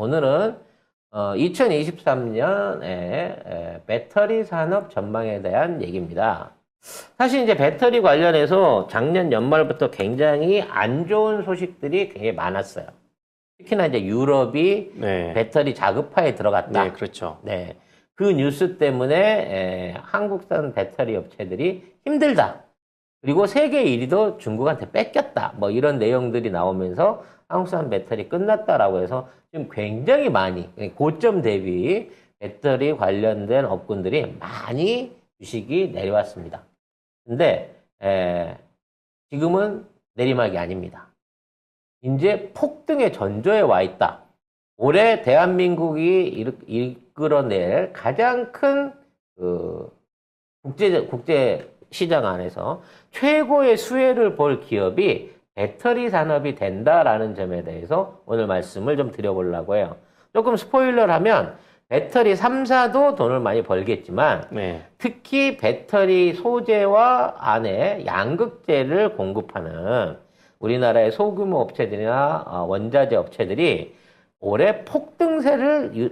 오늘은 어, 2023년에 배터리 산업 전망에 대한 얘기입니다. 사실 이제 배터리 관련해서 작년 연말부터 굉장히 안 좋은 소식들이 굉장히 많았어요. 특히나 이제 유럽이 네. 배터리 자급화에 들어갔다. 네, 그렇죠. 네. 그 뉴스 때문에 에, 한국산 배터리 업체들이 힘들다. 그리고 세계 1위도 중국한테 뺏겼다. 뭐 이런 내용들이 나오면서 한국산 배터리 끝났다라고 해서 지금 굉장히 많이 고점 대비 배터리 관련된 업군들이 많이 주식이 내려왔습니다. 근데 에, 지금은 내리막이 아닙니다. 이제 폭등의 전조에 와 있다. 올해 대한민국이 일- 이끌어낼 가장 큰 그, 국제 국제 시장 안에서 최고의 수혜를 볼 기업이 배터리 산업이 된다라는 점에 대해서 오늘 말씀을 좀 드려보려고 해요. 조금 스포일러를 하면 배터리 3사도 돈을 많이 벌겠지만 네. 특히 배터리 소재와 안에 양극재를 공급하는 우리나라의 소규모 업체들이나 어, 원자재 업체들이 올해 폭등세를 유-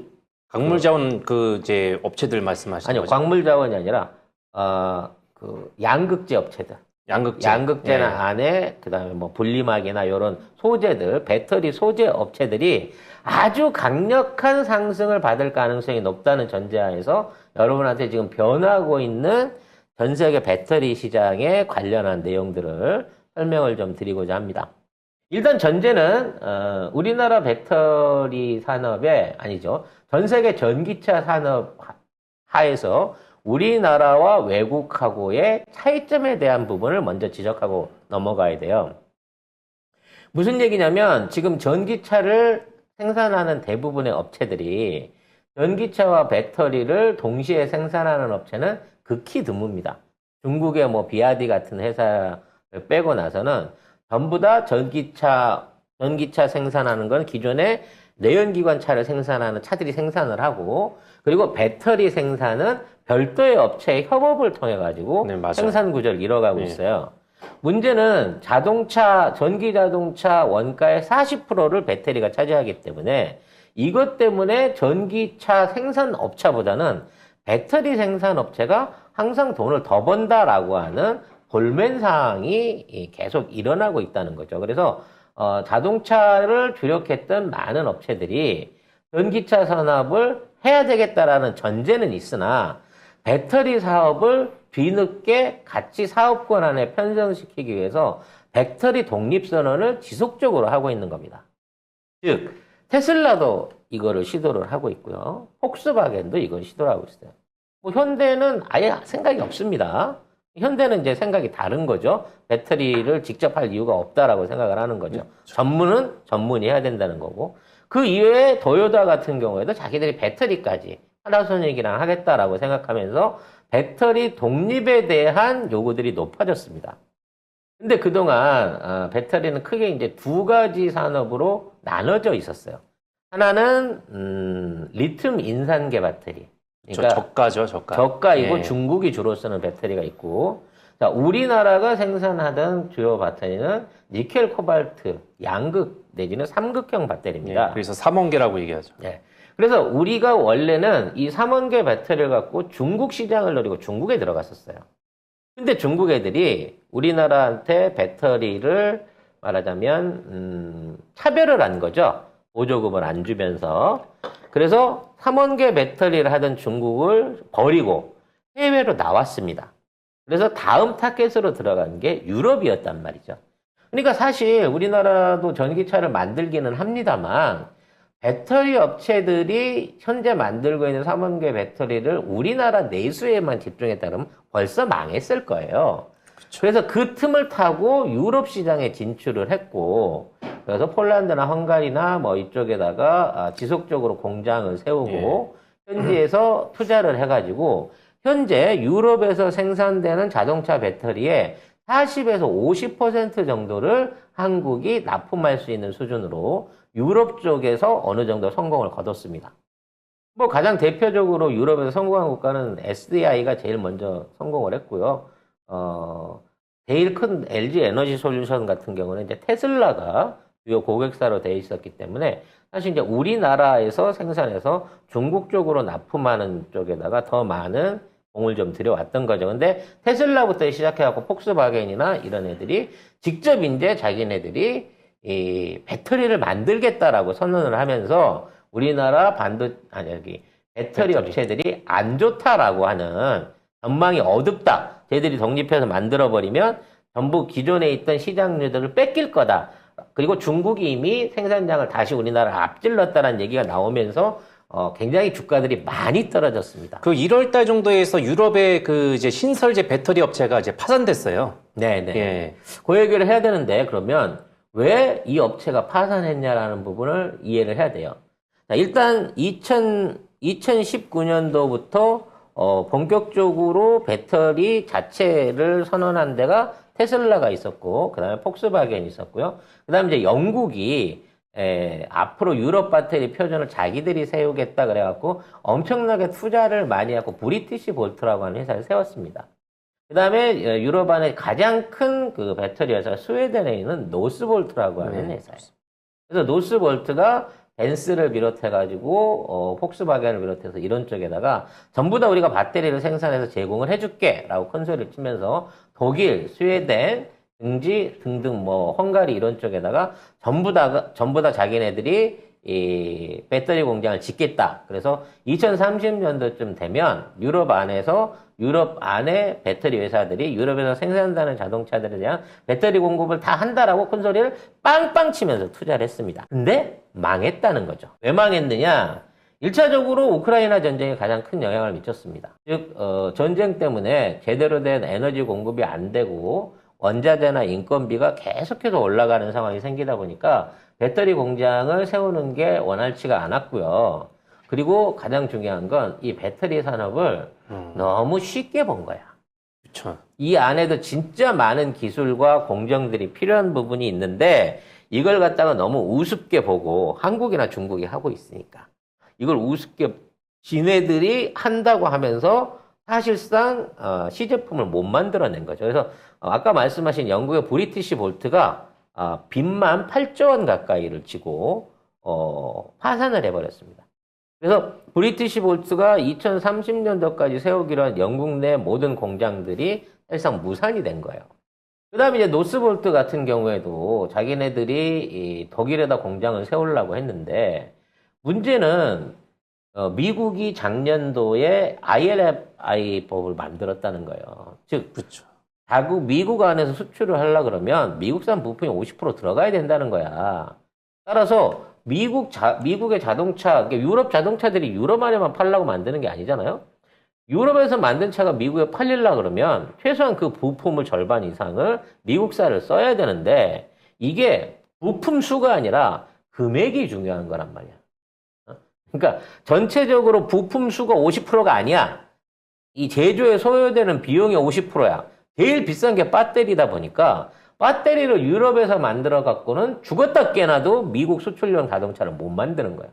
광물 자원 그 이제 업체들 말씀하시는 아니요 거죠? 광물 자원이 아니라 어, 그 양극재 업체들 양극재. 양극재나 네. 안에 그다음에 뭐 분리막이나 이런 소재들 배터리 소재 업체들이 아주 강력한 상승을 받을 가능성이 높다는 전제하에서 여러분한테 지금 변하고 있는 전 세계 배터리 시장에 관련한 내용들을 설명을 좀 드리고자 합니다. 일단 전제는 어, 우리나라 배터리 산업에 아니죠 전 세계 전기차 산업 하- 하에서 우리나라와 외국하고의 차이점에 대한 부분을 먼저 지적하고 넘어가야 돼요. 무슨 얘기냐면 지금 전기차를 생산하는 대부분의 업체들이 전기차와 배터리를 동시에 생산하는 업체는 극히 드뭅니다. 중국의 뭐 비아디 같은 회사를 빼고 나서는 전부 다 전기차 전기차 생산하는 건 기존에 내연기관 차를 생산하는 차들이 생산을 하고 그리고 배터리 생산은 별도의 업체의 협업을 통해 가지고 네. 생산 구조를 이뤄가고 네. 있어요. 문제는 자동차 전기 자동차 원가의 40%를 배터리가 차지하기 때문에 이것 때문에 전기차 생산 업체보다는 배터리 생산 업체가 항상 돈을 더 번다라고 하는 볼멘 상황이 계속 일어나고 있다는 거죠. 그래서 어, 자동차를 주력했던 많은 업체들이 전기차 산업을 해야 되겠다라는 전제는 있으나 배터리 사업을 뒤늦게 같이 사업권 안에 편성시키기 위해서 배터리 독립 선언을 지속적으로 하고 있는 겁니다. 즉, 테슬라도 이거를 시도를 하고 있고요. 폭스바겐도 이걸 시도를 하고 있어요. 뭐 현대는 아예 생각이 없습니다. 현대는 이제 생각이 다른 거죠. 배터리를 직접 할 이유가 없다라고 생각을 하는 거죠. 전문은 전문이 해야 된다는 거고. 그 이외에 도요타 같은 경우에도 자기들이 배터리까지 하나손익이랑 하겠다라고 생각하면서 배터리 독립에 대한 요구들이 높아졌습니다. 근데 그동안 아, 배터리는 크게 이제 두 가지 산업으로 나눠져 있었어요. 하나는 음, 리튬 인산계 배터리. 저 그러니까 저가죠, 저가. 저가이고 네. 중국이 주로 쓰는 배터리가 있고 자, 우리나라가 생산하던 주요 배터리는 니켈, 코발트, 양극 내지는 삼극형 예, 배터리입니다. 그래서 삼원계라고 얘기하죠. 네. 그래서 우리가 원래는 이 삼원계 배터리를 갖고 중국 시장을 노리고 중국에 들어갔었어요. 근데 중국 애들이 우리나라한테 배터리를 말하자면 음, 차별을 한 거죠. 보조금을 안 주면서. 그래서 삼원계 배터리를 하던 중국을 버리고 해외로 나왔습니다. 그래서 다음 타겟으로 들어간 게 유럽이었단 말이죠. 그러니까 사실 우리나라도 전기차를 만들기는 합니다만 배터리 업체들이 현재 만들고 있는 삼원계 배터리를 우리나라 내수에만 집중했다면 벌써 망했을 거예요. 그래서 그 틈을 타고 유럽 시장에 진출을 했고, 그래서 폴란드나 헝가리나 뭐 이쪽에다가 아, 지속적으로 공장을 세우고, 현지에서 투자를 해가지고, 현재 유럽에서 생산되는 자동차 배터리의 40에서 50% 정도를 한국이 납품할 수 있는 수준으로 유럽 쪽에서 어느 정도 성공을 거뒀습니다. 뭐 가장 대표적으로 유럽에서 성공한 국가는 SDI가 제일 먼저 성공을 했고요. 어, 제일 큰 LG 에너지 솔루션 같은 경우는 이제 테슬라가 주요 고객사로 돼 있었기 때문에 사실 이제 우리나라에서 생산해서 중국 쪽으로 납품하는 쪽에다가 더 많은 공을 좀 들여왔던 거죠. 근데 테슬라부터 시작해갖고 폭스바겐이나 이런 애들이 직접 이제 자기네들이 이 배터리를 만들겠다라고 선언을 하면서 우리나라 반도 아니 여기 배터리, 배터리. 업체들이 안 좋다라고 하는 전망이 어둡다. 쟤들이 독립해서 만들어 버리면 전부 기존에 있던 시장률들을 뺏길 거다. 그리고 중국이 이미 생산량을 다시 우리나라 앞질렀다는 얘기가 나오면서 어, 굉장히 주가들이 많이 떨어졌습니다. 그 1월 달 정도에서 유럽의 그 이제 신설제 배터리 업체가 이제 파산됐어요. 네 네. 예. 그 얘기를 해야 되는데 그러면 왜 이 업체가 파산했냐라는 부분을 이해를 해야 돼요. 자, 일단 2000, 2019년도부터 어, 본격적으로 배터리 자체를 선언한 데가 테슬라가 있었고 그 다음에 폭스바겐이 있었고요. 그 다음에 이제 영국이 에, 앞으로 유럽 배터리 표준을 자기들이 세우겠다 그래갖고 엄청나게 투자를 많이 하고 브리티시 볼트라고 하는 회사를 세웠습니다. 그 다음에 유럽 안에 가장 큰 그 배터리 회사 스웨덴에 있는 노스볼트라고 하는 네. 회사예요. 그래서 노스볼트가 벤스를 비롯해가지고 어, 폭스바겐을 비롯해서 이런 쪽에다가 전부 다 우리가 배터리를 생산해서 제공을 해줄게라고 큰 소리를 치면서 독일, 스웨덴, 등지 등등 뭐 헝가리 이런 쪽에다가 전부 다 전부 다 자기네들이 이 배터리 공장을 짓겠다. 그래서 2030년도쯤 되면 유럽 안에서 유럽 안에 배터리 회사들이 유럽에서 생산되는 자동차들에 대한 배터리 공급을 다 한다라고 큰 소리를 빵빵 치면서 투자를 했습니다. 근데 망했다는 거죠. 왜 망했느냐? 1차적으로 우크라이나 전쟁이 가장 큰 영향을 미쳤습니다. 즉, 어, 전쟁 때문에 제대로 된 에너지 공급이 안 되고 원자재나 인건비가 계속해서 올라가는 상황이 생기다 보니까 배터리 공장을 세우는 게 원활치가 않았고요. 그리고 가장 중요한 건 이 배터리 산업을 음, 너무 쉽게 본 거야. 그렇죠. 이 안에도 진짜 많은 기술과 공정들이 필요한 부분이 있는데 이걸 갖다가 너무 우습게 보고 한국이나 중국이 하고 있으니까 이걸 우습게 지네들이 한다고 하면서 사실상 어, 시제품을 못 만들어낸 거죠. 그래서 어, 아까 말씀하신 영국의 브리티시 볼트가 아, 빚만 8조 원 가까이를 지고 어, 파산을 해버렸습니다. 그래서 브리티시 볼트가 2030년도까지 세우기로 한 영국 내 모든 공장들이 사실상 무산이 된 거예요. 그 다음에 이제 노스볼트 같은 경우에도 자기네들이 이 독일에다 공장을 세우려고 했는데 문제는 어, 미국이 작년도에 ILFI 법을 만들었다는 거예요. 즉, 그렇죠. 자국 미국 안에서 수출을 하려 그러면 미국산 부품이 50% 들어가야 된다는 거야. 따라서 미국 자, 미국의 자동차, 그러니까 유럽 자동차들이 유럽 안에만 팔라고 만드는 게 아니잖아요. 유럽에서 만든 차가 미국에 팔리려 그러면 최소한 그 부품을 절반 이상을 미국사를 써야 되는데 이게 부품 수가 아니라 금액이 중요한 거란 말이야. 어? 그러니까 전체적으로 부품 수가 50%가 아니야. 이 제조에 소요되는 비용이 50%야. 제일 비싼 게 배터리다 보니까 배터리를 유럽에서 만들어 갖고는 죽었다 깨나도 미국 수출용 자동차를 못 만드는 거야.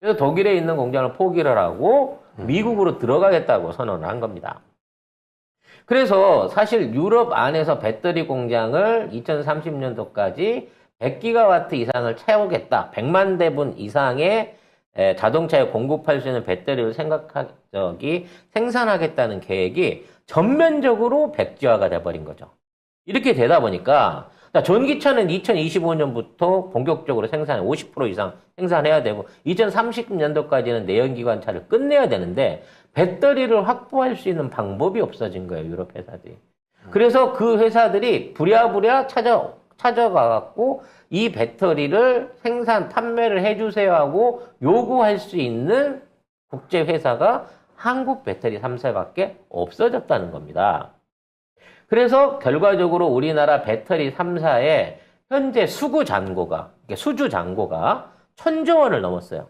그래서 독일에 있는 공장을 포기를 하고 미국으로 들어가겠다고 선언을 한 겁니다. 그래서 사실 유럽 안에서 배터리 공장을 2030년도까지 100기가와트 이상을 채우겠다. 100만 대분 이상의 에, 자동차에 공급할 수 있는 배터리를 생각하, 저기, 생산하겠다는 계획이 전면적으로 백지화가 돼버린 거죠. 이렇게 되다 보니까, 자, 전기차는 2025년부터 본격적으로 생산, 50% 이상 생산해야 되고, 2030년도까지는 내연기관 차를 끝내야 되는데, 배터리를 확보할 수 있는 방법이 없어진 거예요, 유럽 회사들이. 그래서 그 회사들이 부랴부랴 찾아, 찾아가갖고, 이 배터리를 생산, 판매를 해주세요 하고 요구할 수 있는 국제 회사가 한국 배터리 3사밖에 없어졌다는 겁니다. 그래서 결과적으로 우리나라 배터리 3사의 현재 수구 잔고가, 수주 잔고가 천조 원을 넘었어요.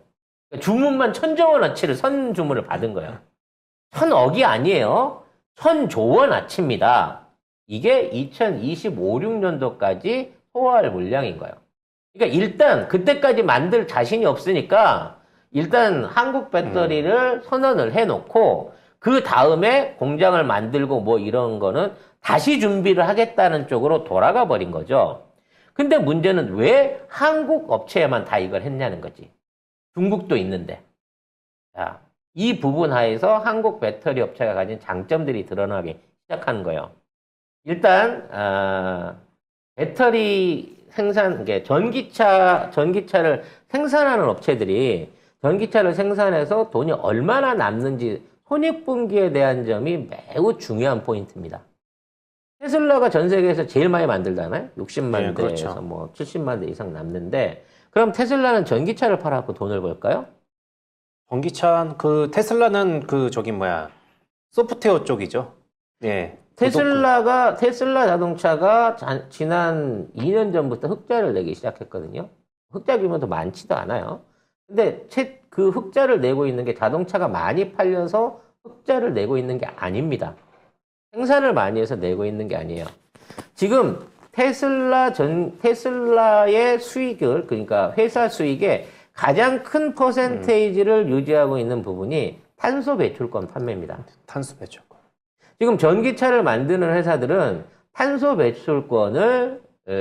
주문만 천조 원어치를 선 주문을 받은 거예요. 천억이 아니에요. 천조 원어치입니다. 이게 2025, 6년도까지 소화할 물량인 거예요. 그러니까 일단 그때까지 만들 자신이 없으니까 일단 한국 배터리를 선언을 해놓고 그 다음에 공장을 만들고 뭐 이런 거는 다시 준비를 하겠다는 쪽으로 돌아가 버린 거죠. 근데 문제는 왜 한국 업체에만 다 이걸 했냐는 거지. 중국도 있는데. 자, 이 부분 하에서 한국 배터리 업체가 가진 장점들이 드러나기 시작하는 거예요. 일단, 아, 배터리 생산, 전기차, 전기차를 생산하는 업체들이 전기차를 생산해서 돈이 얼마나 남는지 손익분기에 대한 점이 매우 중요한 포인트입니다. 테슬라가 전 세계에서 제일 많이 만들잖아요. 60만 네, 그렇죠. 대에서 뭐 70만 대 이상 남는데 그럼 테슬라는 전기차를 팔아갖고 돈을 벌까요? 전기차 그 테슬라는 그 저기 뭐야 소프트웨어 쪽이죠. 예. 테슬라가 테슬라 자동차가 자- 지난 2년 전부터 흑자를 내기 시작했거든요. 흑자 규모도 많지도 않아요. 근데 채- 그 흑자를 내고 있는 게 자동차가 많이 팔려서 흑자를 내고 있는 게 아닙니다. 생산을 많이 해서 내고 있는 게 아니에요. 지금 테슬라 전 테슬라의 수익을 그러니까 회사 수익의 가장 큰 퍼센테이지를 유지하고 있는 부분이 탄소 배출권 판매입니다. 탄소 배출. 지금 전기차를 만드는 회사들은 탄소 배출권을 에,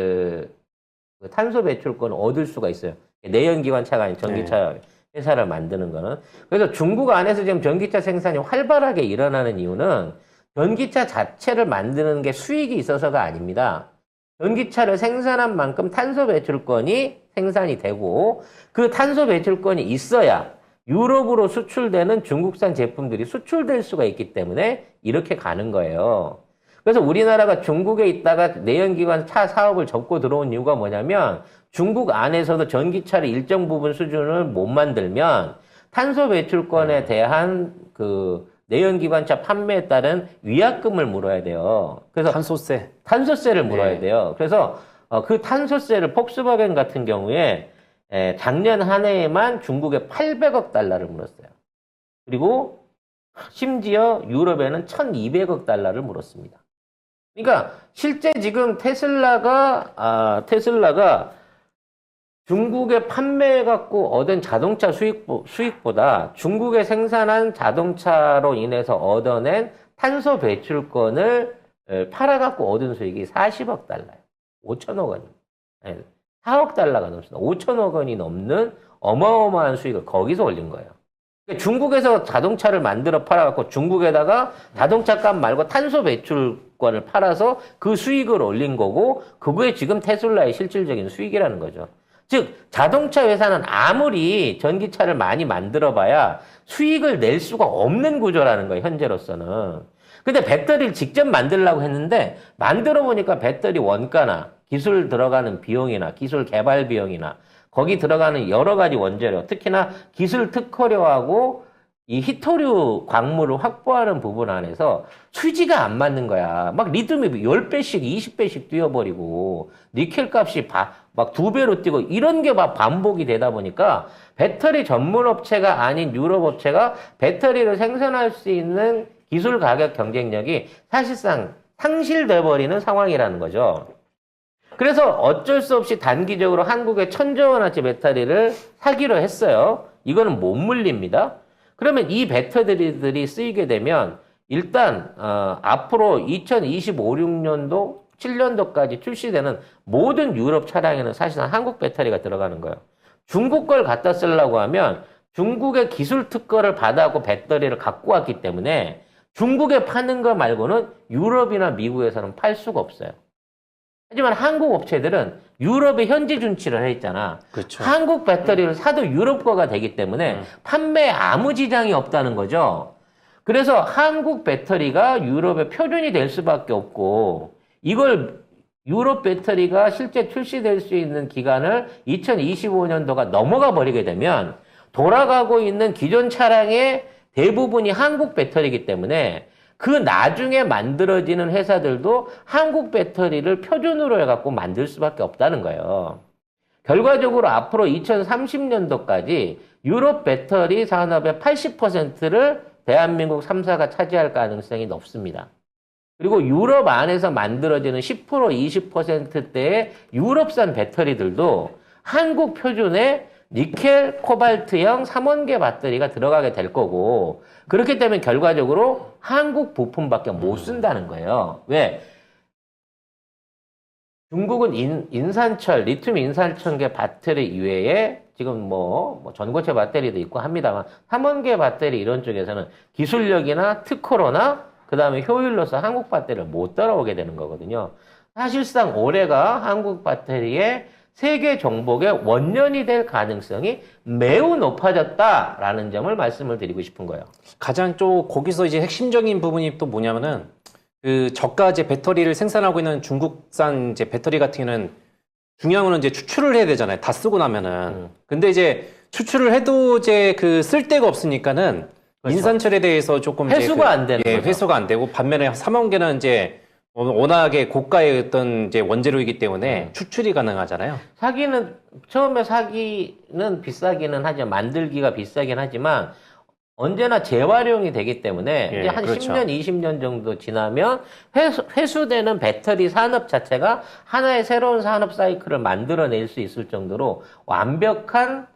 그 탄소 배출권을 얻을 수가 있어요. 내연기관 차가 아닌 전기차 회사를 만드는 거는 그래서 중국 안에서 지금 전기차 생산이 활발하게 일어나는 이유는 전기차 자체를 만드는 게 수익이 있어서가 아닙니다. 전기차를 생산한 만큼 탄소 배출권이 생산이 되고 그 탄소 배출권이 있어야 유럽으로 수출되는 중국산 제품들이 수출될 수가 있기 때문에 이렇게 가는 거예요. 그래서 우리나라가 중국에 있다가 내연기관 차 사업을 접고 들어온 이유가 뭐냐면 중국 안에서도 전기차를 일정 부분 수준을 못 만들면 탄소 배출권에 대한 그 내연기관차 판매에 따른 위약금을 물어야 돼요. 그래서 탄소세. 탄소세를 물어야 네. 돼요. 그래서 어, 그 탄소세를 폭스바겐 같은 경우에 에, 작년 한 해에만 중국에 800억 달러를 물었어요. 그리고 심지어 유럽에는 1200억 달러를 물었습니다. 그러니까 실제 지금 테슬라가 아, 테슬라가 중국에 판매해 갖고 얻은 자동차 수익 수익보다 중국에 생산한 자동차로 인해서 얻어낸 탄소 배출권을 에, 팔아갖고 얻은 수익이 40억 달러예요. 5천억 원이. 네, 4억 달러가 넘습니다. 5천억 원이 넘는 어마어마한 수익을 거기서 올린 거예요. 그러니까 중국에서 자동차를 만들어 팔아갖고 중국에다가 자동차 값 말고 탄소 배출권을 팔아서 그 수익을 올린 거고 그거에 지금 테슬라의 실질적인 수익이라는 거죠. 즉 자동차 회사는 아무리 전기차를 많이 만들어 봐야 수익을 낼 수가 없는 구조라는 거예요, 현재로서는. 근데 배터리를 직접 만들려고 했는데 만들어 보니까 배터리 원가나 기술 들어가는 비용이나 기술 개발 비용이나 거기 들어가는 여러 가지 원재료, 특히나 기술 특허료하고 이 히토류 광물을 확보하는 부분 안에서 수지가 안 맞는 거야. 막 리튬이 10배씩, 20배씩 뛰어버리고, 니켈 값이 바- 막 두 배로 뛰고, 이런 게 막 반복이 되다 보니까, 배터리 전문 업체가 아닌 유럽 업체가 배터리를 생산할 수 있는 기술 가격 경쟁력이 사실상 상실돼 버리는 상황이라는 거죠. 그래서 어쩔 수 없이 단기적으로 한국의 천조 원어치 배터리를 사기로 했어요. 이거는 못 물립니다. 그러면 이 배터리들이 쓰이게 되면 일단 어, 앞으로 2025, 6년도, 7년도까지 출시되는 모든 유럽 차량에는 사실상 한국 배터리가 들어가는 거예요. 중국 걸 갖다 쓰려고 하면 중국의 기술 특허를 받아갖고 배터리를 갖고 왔기 때문에 중국에 파는 거 말고는 유럽이나 미국에서는 팔 수가 없어요. 하지만 한국 업체들은 유럽에 현지 준치를 해 있잖아. 그렇죠. 한국 배터리를 사도 유럽 거가 되기 때문에 음. 판매에 아무 지장이 없다는 거죠. 그래서 한국 배터리가 유럽의 표준이 될 수밖에 없고 이걸 유럽 배터리가 실제 출시될 수 있는 기간을 2025년도가 넘어가 버리게 되면 돌아가고 있는 기존 차량의 대부분이 한국 배터리이기 때문에 그 나중에 만들어지는 회사들도 한국 배터리를 표준으로 해갖고 만들 수밖에 없다는 거예요. 결과적으로 앞으로 2030년도까지 유럽 배터리 산업의 80%를 대한민국 3사가 차지할 가능성이 높습니다. 그리고 유럽 안에서 만들어지는 10% 20%대의 유럽산 배터리들도 한국 표준의 니켈, 코발트형 3원계 배터리가 들어가게 될 거고 그렇기 때문에 결과적으로 한국 부품밖에 못 쓴다는 거예요. 왜? 중국은 인, 인산철, 리튬 인산철계 배터리 이외에 지금 뭐, 뭐 전고체 배터리도 있고 합니다만 삼원계 배터리 이런 쪽에서는 기술력이나 특허로나 그 다음에 효율로서 한국 배터리를 못 따라오게 되는 거거든요. 사실상 올해가 한국 배터리의 세계 정복의 원년이 될 가능성이 매우 높아졌다라는 점을 말씀을 드리고 싶은 거예요. 가장 또 거기서 이제 핵심적인 부분이 또 뭐냐면은 그 저가제 배터리를 생산하고 있는 중국산 이제 배터리 같은 경우는 중요한 거는 이제 추출을 해야 되잖아요. 다 쓰고 나면은. 음. 근데 이제 추출을 해도 이제 그 쓸 데가 없으니까는 그렇죠. 인산철에 대해서 조금 회수가 그- 안 되는 예, 거죠. 회수가 안 되고 반면에 삼원계는 이제 워낙에 고가의 어떤 이제 원재료이기 때문에 음. 추출이 가능하잖아요. 사기는 처음에 사기는 비싸기는 하지만 만들기가 비싸긴 하지만 언제나 재활용이 되기 때문에 예, 이제 한 그렇죠. 10년, 20년 정도 지나면 회수, 회수되는 배터리 산업 자체가 하나의 새로운 산업 사이클을 만들어낼 수 있을 정도로 완벽한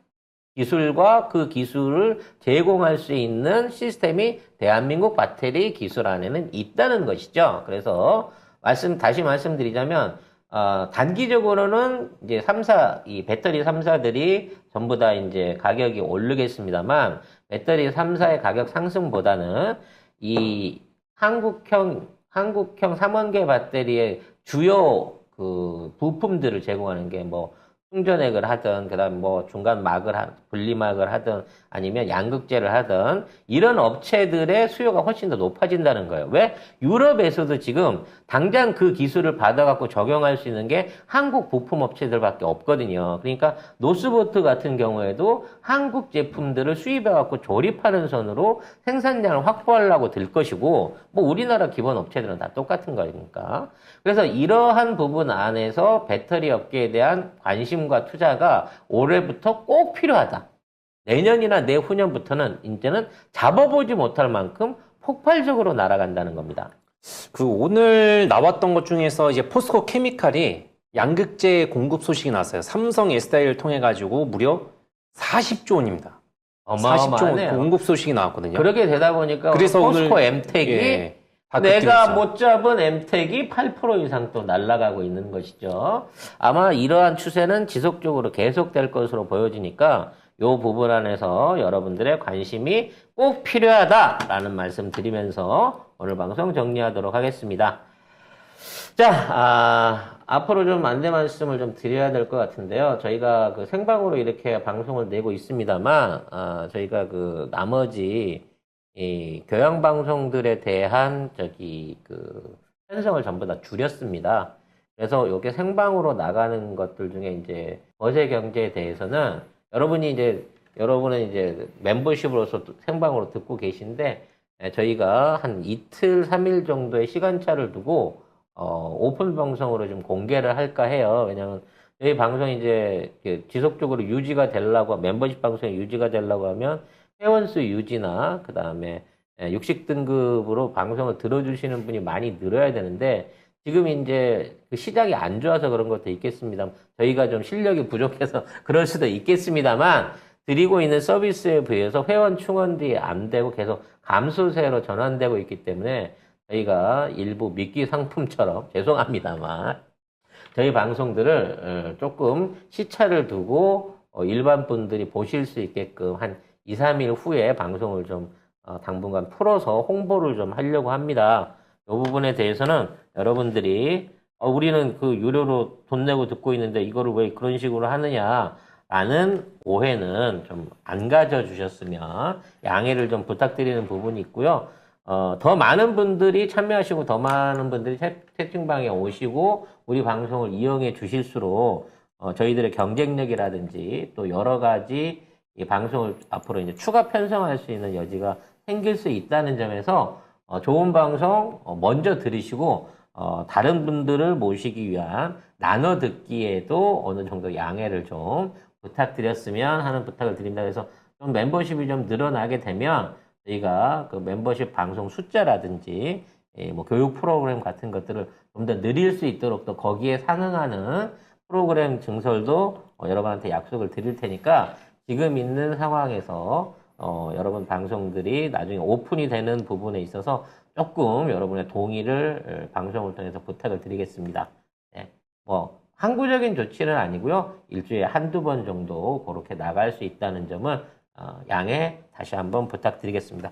기술과 그 기술을 제공할 수 있는 시스템이 대한민국 배터리 기술 안에는 있다는 것이죠. 그래서 말씀 다시 말씀드리자면 어, 단기적으로는 이제 3사 이 배터리 3사들이 전부 다 이제 가격이 오르겠습니다만 배터리 3사의 가격 상승보다는 이 한국형 한국형 삼원계 배터리의 주요 그 부품들을 제공하는 게뭐 충전액을 하든 그다음 뭐 중간 막을 하, 분리막을 하든 아니면 양극재를 하든 이런 업체들의 수요가 훨씬 더 높아진다는 거예요. 왜? 유럽에서도 지금 당장 그 기술을 받아갖고 적용할 수 있는 게 한국 부품 업체들밖에 없거든요. 그러니까 노스보트 같은 경우에도 한국 제품들을 수입해갖고 조립하는 선으로 생산량을 확보하려고 들 것이고 뭐 우리나라 기본 업체들은 다 똑같은 거니까. 그래서 이러한 부분 안에서 배터리 업계에 대한 관심과 투자가 올해부터 꼭 필요하다. 내년이나 내후년부터는 이제는 잡아보지 못할 만큼 폭발적으로 날아간다는 겁니다. 그 오늘 나왔던 것 중에서 이제 포스코 케미칼이 양극재 공급 소식이 나왔어요. 삼성 S다이를 통해 가지고 무려 40조 원입니다. 40조 원 어마어마하네요. 공급 소식이 나왔거든요. 그렇게 되다 보니까 그래서 포스코 오늘- 엠텍이 예, 다 내가. 못 잡은 엠텍이 8% 이상 또 날아가고 있는 것이죠. 아마 이러한 추세는 지속적으로 계속될 것으로 보여지니까 이 부분 안에서 여러분들의 관심이 꼭 필요하다라는 말씀 드리면서 오늘 방송 정리하도록 하겠습니다. 자, 아, 앞으로 좀 안내 말씀을 좀 드려야 될 것 같은데요. 저희가 그 생방으로 이렇게 방송을 내고 있습니다만, 아, 저희가 그 나머지 이 교양 방송들에 대한 저기 그 편성을 전부 다 줄였습니다. 그래서 이게 생방으로 나가는 것들 중에 이제 거세 경제에 대해서는 여러분이 이제 여러분은 이제 멤버십으로서 생방으로 듣고 계신데 에, 저희가 한 이틀, 삼일 정도의 시간차를 두고 어, 오픈 방송으로 좀 공개를 할까 해요. 왜냐면 저희 방송이 이제 지속적으로 유지가 되려고 멤버십 방송이 유지가 되려고 하면 회원수 유지나 그 다음에 육식 등급으로 방송을 들어주시는 분이 많이 늘어야 되는데 지금 이제 그 시장이 안 좋아서 그런 것도 있겠습니다. 저희가 좀 실력이 부족해서 그럴 수도 있겠습니다만 드리고 있는 서비스에 비해서 회원 충원들이 안 되고 계속 감소세로 전환되고 있기 때문에 저희가 일부 미끼 상품처럼 죄송합니다만 저희 방송들을 어, 조금 시차를 두고 어, 일반 분들이 보실 수 있게끔 한 2, 3일 후에 방송을 좀 어, 당분간 풀어서 홍보를 좀 하려고 합니다. 이 부분에 대해서는 여러분들이 어, 우리는 그 유료로 돈 내고 듣고 있는데 이거를 왜 그런 식으로 하느냐 라는 오해는 좀 안 가져주셨으면 양해를 좀 부탁드리는 부분이 있고요. 어, 더 많은 분들이 참여하시고 더 많은 분들이 채, 채팅방에 오시고 우리 방송을 이용해 주실수록 어, 저희들의 경쟁력이라든지 또 여러 가지 이 방송을 앞으로 이제 추가 편성할 수 있는 여지가 생길 수 있다는 점에서 어, 좋은 방송 어, 먼저 들으시고 어, 다른 분들을 모시기 위한 나눠 듣기에도 어느 정도 양해를 좀 부탁드렸으면 하는 부탁을 드립니다. 그래서 좀 멤버십이 좀 늘어나게 되면 저희가 그 멤버십 방송 숫자라든지 예, 뭐 교육 프로그램 같은 것들을 좀 더 늘릴 수 있도록 또 거기에 상응하는 프로그램 증설도 어, 여러분한테 약속을 드릴 테니까 지금 있는 상황에서 어, 여러분 방송들이 나중에 오픈이 되는 부분에 있어서 조금 여러분의 동의를 어, 방송을 통해서 부탁을 드리겠습니다. 네. 뭐 항구적인 조치는 아니고요. 일주일에 한두 번 정도 그렇게 나갈 수 있다는 점을 어, 양해 다시 한번 부탁드리겠습니다.